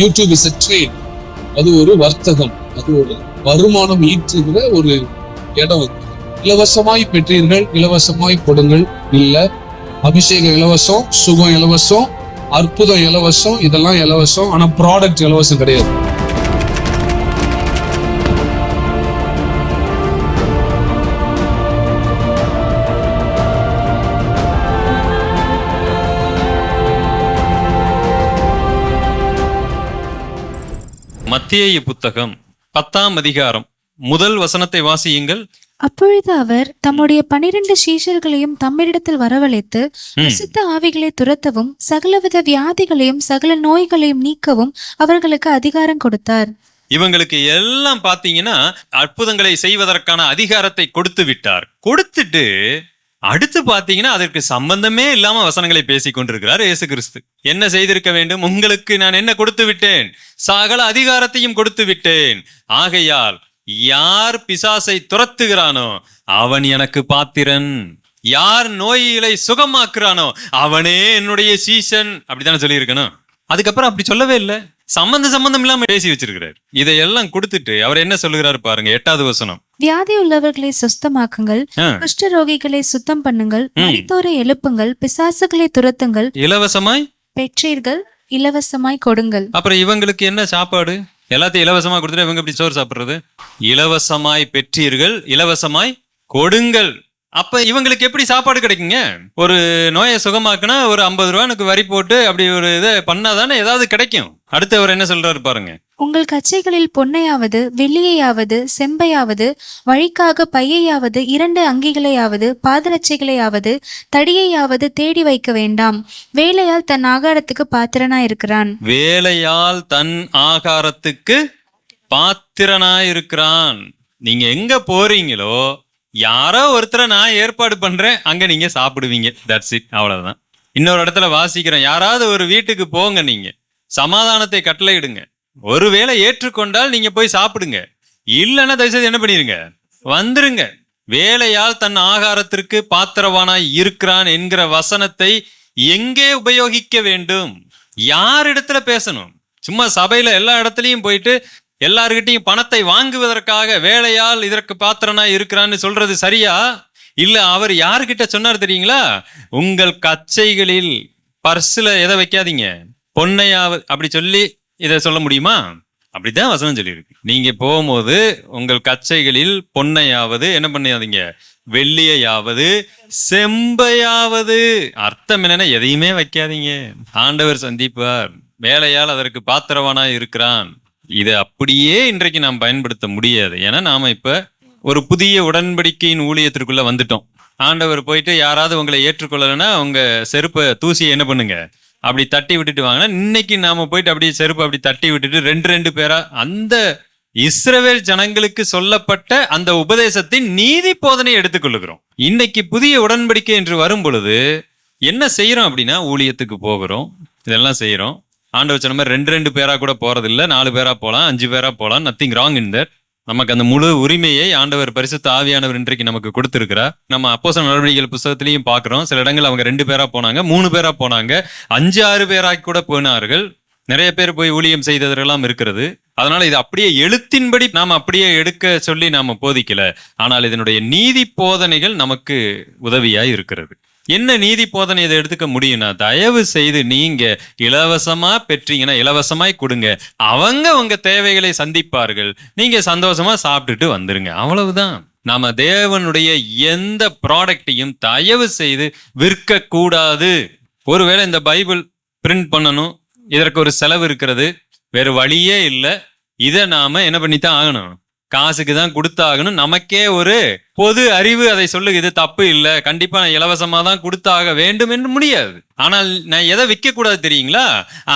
YouTube is a trade அது ஒரு வர்த்தகம். அது ஒரு வருமானம் ஈற்றுகிற ஒரு இடம் இலவசமாய் பெற்றீர்கள் இலவசமாய் கொடுங்கள். இல்ல அபிஷேகம் இலவசம் சுகம் இலவசம் அற்புதம் இலவசம் இதெல்லாம் இலவசம் ஆனா ப்ராடக்ட் இலவசம் கிடையாது. மத்திய புத்தகம் பத்தாம் அதிகாரம். முதல் வசனத்தை வாசியுங்கள். அப்பொழுது அவர் தம்முடைய பனிரெண்டு சீஷர்களையும் தம்மிடத்தில் வரவழைத்து. அசுத்த ஆவிகளை துரத்தவும் சகலவித வியாதிகளையும் சகல நோய்களையும் நீக்கவும் அவர்களுக்கு அதிகாரம் கொடுத்தார். இவங்களுக்கு எல்லாம் பாத்தீங்கன்னா அற்புதங்களை செய்வதற்கான அதிகாரத்தை கொடுத்து விட்டார் கொடுத்துட்டு அடுத்து பாத்தீங்கன்னா அதற்கு சம்பந்தமே இல்லாம வசனங்களை பேசிக் கொண்டிருக்கிறார் இயேசு கிறிஸ்து என்ன செய்திருக்க வேண்டும்? உங்களுக்கு நான் என்ன கொடுத்து விட்டேன்? சகல அதிகாரத்தையும் கொடுத்து விட்டேன். ஆகையால் யார் பிசாசை துரத்துகிறானோ அவன் எனக்கு பாத்திரன். யார் நோய்களை சுகமாக்குறானோ அவனே என்னுடைய சீசன். அப்படித்தானே சொல்லியிருக்கணும். அதுக்கப்புறம் அப்படி சொல்லவே இல்லை. சம்பந்த சம்பந்தம் இல்லாம பேசி வச்சிருக்கிறார். இதையெல்லாம் கொடுத்துட்டு அவர் என்ன சொல்லுகிறாரு பாருங்க எட்டாவது வசனம். வியாதி உள்ளவர்களை சுஸ்தமாக்குங்கள் ஆ, குஷ்ட ரோகிகளை சுத்தம் பண்ணுங்கள் மரித்தோரை எழுப்புங்கள் பிசாசுகளை துரத்துங்கள் இலவசமாய்? பெற்றீர்கள் இலவசமாய் கொடுங்கள். அப்புறம் இவங்களுக்கு என்ன சாப்பாடு? எல்லாத்தையும் இலவசமா கொடுத்துட்டு இவங்க எப்படி சோறு சாப்பிடுறது? இலவசமாய் பெற்றீர்கள் இலவசமாய் கொடுங்கள். அப்ப இவங்களுக்கு எப்படி சாப்பாடு கிடைக்குங்க? ஒரு நோயை சுகமாக்குனா ஒரு ஐம்பது ரூபா எனக்கு வரி போட்டு அப்படி ஒரு இதை பண்ணாதானே ஏதாவது கிடைக்கும். அடுத்து அவர் என்ன சொல்றாரு பாருங்க. உங்கள் கச்சைகளில் பொன்னையாவது வெள்ளியையாவது செம்பையாவது வழிக்காக பையையாவது இரண்டு அங்கிகளையாவது பாதரட்சைகளையாவது தடியையாவது தேடி வைக்க வேண்டாம். வேலையால் தன் ஆகாரத்துக்கு பாத்திரனா இருக்கிறான் வேலையால் தன் ஆகாரத்துக்கு பாத்திரனாயிருக்கிறான். நீங்க எங்க போறீங்களோ யாரோ ஒருத்தரை நான் ஏற்பாடு பண்றேன் அங்க நீங்க சாப்பிடுவீங்க. தட்ஸ் இட் அவ்வளவுதான். இன்னொரு இடத்துல வாசிக்கிறேன். யாராவது ஒரு வீட்டுக்கு போங்க நீங்க. சமாதானத்தை கட்டளையிடுங்க. ஒருவேளை ஏற்றுக்கொண்டால் நீங்க போய் சாப்பிடுங்க. இல்லைன்னா தயவுசெய்து என்ன பண்ணிருங்க? வந்துருங்க. வேலையால் தன் ஆகாரத்திற்கு பாத்திரவானாய் இருக்கிறான் என்கிற வசனத்தை எங்கே உபயோகிக்க வேண்டும்? யார் இடத்துல பேசணும்? சும்மா சபையில எல்லா இடத்துலையும் போயிட்டு எல்லார்கிட்டயும் பணத்தை வாங்குவதற்காக வேலையால் இதற்கு பாத்திரனா இருக்கிறான்னு சொல்றது சரியா? இல்ல அவர் யாருக்கிட்ட சொன்னார் தெரியுங்களா? உங்கள் கச்சைகளில் பர்ஸ்ல எதை வைக்காதீங்க? பொன்னையாவது அப்படி சொல்லி இதை சொல்ல முடியுமா? அப்படித்தான் வசனம் சொல்லியிருக்கு. நீங்க போகும்போது உங்கள் கச்சைகளில் பொன்னையாவது என்ன பண்ணாதீங்க? வெள்ளியையாவது செம்பையாவது. அர்த்தம் என்னன்னா எதையுமே வைக்காதீங்க. ஆண்டவர் சந்திப்பார். வேலையால் அதற்கு பாத்திரவானா இருக்கிறான். இதை அப்படியே இன்றைக்கு நாம் பயன்படுத்த முடியாது. ஏன்னா நாம இப்ப ஒரு புதிய உடன்படிக்கையின் ஊழியத்திற்குள்ள வந்துட்டோம். ஆண்டவர் போயிட்டு யாராவது உங்களை ஏற்றுக்கொள்ளலைன்னா உங்க செருப்பை தூசியை என்ன பண்ணுங்க? அப்படி தட்டி விட்டுட்டு வாங்கினா இன்னைக்கு நாம போயிட்டு அப்படியே செருப்பு அப்படி தட்டி விட்டுட்டு ரெண்டு ரெண்டு பேரா அந்த இஸ்ரவேல் ஜனங்களுக்கு சொல்லப்பட்ட அந்த உபதேசத்தின் நீதி போதனை எடுத்துக்கொள்ளுகிறோம் இன்னைக்கு புதிய உடன்படிக்கை என்று வரும் பொழுது என்ன செய்யறோம் அப்படின்னா ஊழியத்துக்கு போகிறோம். இதெல்லாம் செய்யறோம். ஆண்டவர் சொன்ன மாதிரி ரெண்டு ரெண்டு பேரா கூட போறதில்ல. நாலு பேரா போகலாம் அஞ்சு பேரா போகலாம் நத்திங் ராங் இன் தட் நமக்கு அந்த முழு உரிமையை ஆண்டவர் பரிசுத்த ஆவியானவர் இன்றைக்கு நமக்கு கொடுத்திருக்கிறார். நம்ம அப்போச நடவடிக்கைகள் புஸ்தகத்திலையும் பார்க்குறோம். சில இடங்கள் அவங்க ரெண்டு பேரா போனாங்க மூணு பேரா போனாங்க. அஞ்சு ஆறு பேராக கூட போனார்கள். நிறைய பேர் போய் ஊழியம் செய்ததெல்லாம் இருக்கிறது. அதனால இது அப்படியே எழுத்தின்படி நாம் அப்படியே எடுக்க சொல்லி நாம் போதிக்கல. ஆனால் இதனுடைய நீதி போதனைகள் நமக்கு உதவியாய் இருக்கிறது. என்ன நீதி போதனை இதை எடுத்துக்க முடியும்னா தயவு செய்து நீங்க இலவசமா பெற்றீங்கன்னா இலவசமாய் கொடுங்க. அவங்க உங்க தேவைகளை சந்திப்பார்கள். நீங்க சந்தோஷமா சாப்பிட்டுட்டு வந்துருங்க. அவ்வளவுதான். நாம தேவனுடைய எந்த ப்ராடக்டையும் தயவு செய்து விற்க கூடாது ஒருவேளை இந்த பைபிள் பிரிண்ட் பண்ணணும். இதற்கு ஒரு செலவு இருக்கிறது. வேறு வழியே இல்லை. இதை நாம என்ன பண்ணித்தான் ஆகணும்? காசுக்கு தான் கொடுத்தாகணும். நமக்கே ஒரு பொது அறிவு அதை சொல்லு இது தப்பு இல்லை. கண்டிப்பா நான் இலவசமா தான் கொடுத்தாக வேண்டும் என்று முடியாது. ஆனால் நான் எதை விற்க கூடாது தெரியுங்களா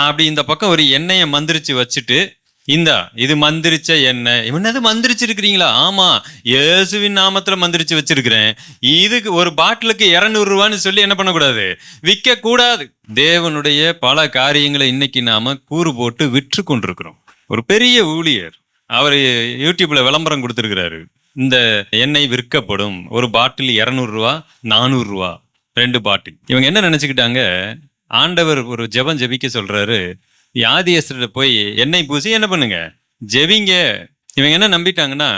அப்படி இந்த பக்கம் ஒரு எண்ணெயை மந்திரிச்சு வச்சுட்டு இந்தா இது மந்திரிச்ச எண்ணெய். என்னது மந்திரிச்சு இருக்கிறீங்களா ஆமா இயேசுவின் நாமத்துல மந்திரிச்சு வச்சிருக்கிறேன். இதுக்கு ஒரு பாட்டிலுக்கு இருநூறு ரூபான்னு சொல்லி என்ன பண்ணக்கூடாது? விற்க கூடாது தேவனுடைய பல காரியங்களை இன்னைக்கு நாம கூறு போட்டு விற்று கொண்டிருக்கிறோம் ஒரு பெரிய ஊழியர். அவர் யூடியூப்ல விளம்பரம் கொடுத்துருக்கிறாரு. இந்த எண்ணெய் விற்கப்படும் ஒரு பாட்டில் இரநூறுவா நானூறுரூவா ரெண்டு பாட்டில். இவங்க என்ன நினச்சிக்கிட்டாங்க? ஆண்டவர் ஒரு ஜெபம் ஜெபிக்க சொல்றாரு. வியாதியஸ்தர்கிட்ட போய் எண்ணெய் பூசி என்ன பண்ணுங்க? ஜெபிங்க. இவங்க என்ன நம்பிட்டாங்கன்னா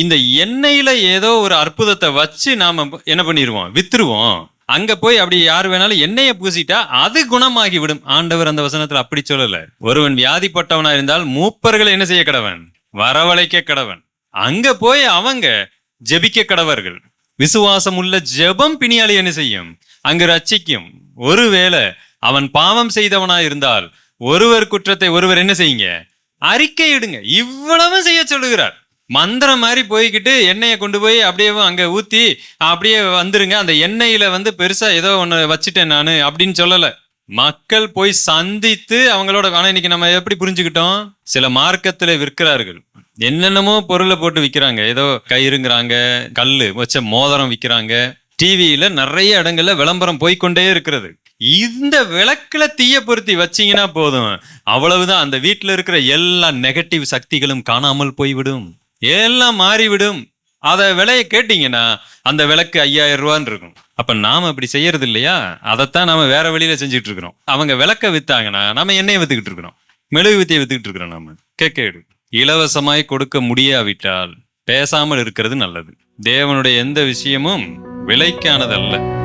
இந்த எண்ணெயில ஏதோ ஒரு அற்புதத்தை வச்சு நாம என்ன பண்ணிடுவோம் வித்துருவோம். அங்க போய் அப்படி யார் வேணாலும் எண்ணெயை பூசிட்டா அது குணமாகி விடும் ஆண்டவர் அந்த வசனத்துல அப்படி சொல்லல. ஒருவன் வியாதிப்பட்டவனா இருந்தால் மூப்பர்களை என்ன செய்ய கடவன்? வரவழைக்க கடவன். அங்க போய் அவங்க ஜெபிக்க கடவர்கள். விசுவாசம் உள்ள ஜெபம் பிணியாளி என்ன செய்யும்? அங்கு ரட்சிக்கும். ஒருவேளை அவன் பாவம் செய்தவனா இருந்தால் ஒருவர் குற்றத்தை ஒருவர் என்ன செய்யுங்க? அறிக்கை இடுங்க. இவ்வளவு செய்ய சொல்லுகிறார். மந்திரம் மாதிரி போய்கிட்டு எண்ணெயை கொண்டு போய் அப்படியே அங்க ஊத்தி அப்படியே வந்துருங்க. அந்த எண்ணெயில வந்து பெருசா ஏதோ ஒன்று வச்சுட்டேன் நான் அப்படின்னு சொல்லலை. மக்கள் போய் சந்தித்து அவங்களோட ஆனால் இன்னைக்கு நம்ம எப்படி புரிஞ்சுக்கிட்டோம்? சில மார்க்கத்தில் விற்கிறார்கள். என்னென்னமோ பொருளை போட்டு விற்கிறாங்க. ஏதோ கயிறுங்கிறாங்க கல் வச்ச மோதிரம் விற்கிறாங்க. டிவியில நிறைய இடங்கள்ல விளம்பரம் போய்க்கொண்டே இருக்கிறது. இந்த விளக்குல தீய பொருத்தி வச்சீங்கன்னா போதும். அவ்வளவுதான். அந்த வீட்டில் இருக்கிற எல்லா நெகட்டிவ் சக்திகளும் காணாமல் போய்விடும். எல்லாம் மாறிவிடும். அதை விலையை கேட்டீங்கன்னா அந்த விளக்கு ஐயாயிரம் ரூபான்னு இருக்கும். அப்ப நாம அப்படி செய்யறது இல்லையா? அதைத்தான் நாம வேற வழியில செஞ்சுட்டு இருக்கிறோம். அவங்க விளக்க வித்தாங்கன்னா நாம எண்ணெயை வித்துக்கிட்டு இருக்கிறோம். மெழுகு வித்தியை வித்துக்கிட்டு இருக்கிறோம் நாம. கேட்க இலவசமாய் கொடுக்க முடியாவிட்டால் பேசாமல் இருக்கிறது நல்லது. தேவனுடைய எந்த விஷயமும் விலைக்கானதல்ல.